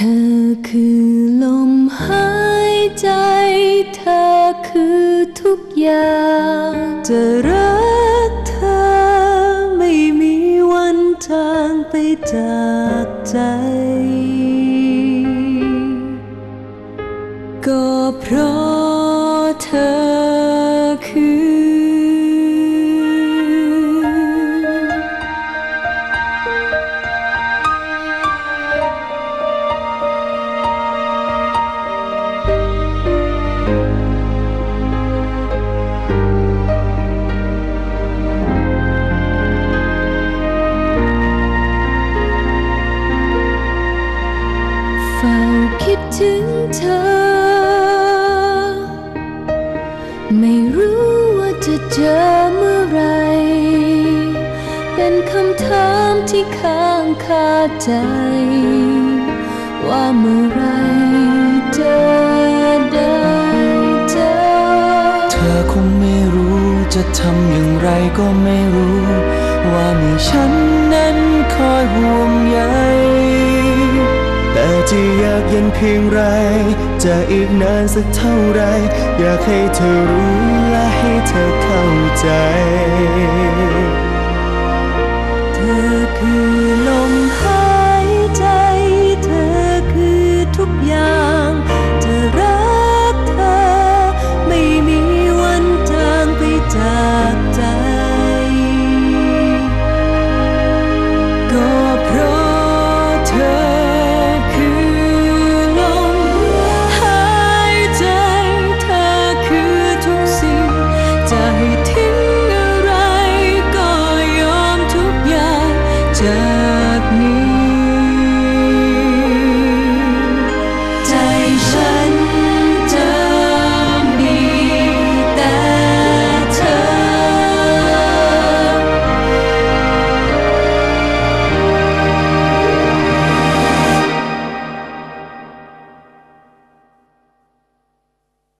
ธอคือลมหายใจ เธอคือทุกอย่าง จะรักเธอไม่มีวันจางไปจากใจ ก็เพราะเธอคือ ดถึงเธอ ไม่รู้ว่าจะเจอเมื่อไร เป็นคำถามที่ค้างคาใจ ว่าเมื่อไรจะได้เจอ เธอคงไม่รู้จะทำอย่างไรก็ไม่รู้ ว่ามีฉันนั้นคอยห่วงใย จะอยากเย็นเพียงไร จะอีกนานสักเท่าไร อยากให้เธอรู้และให้เธอเข้าใจ เธอคือลม me.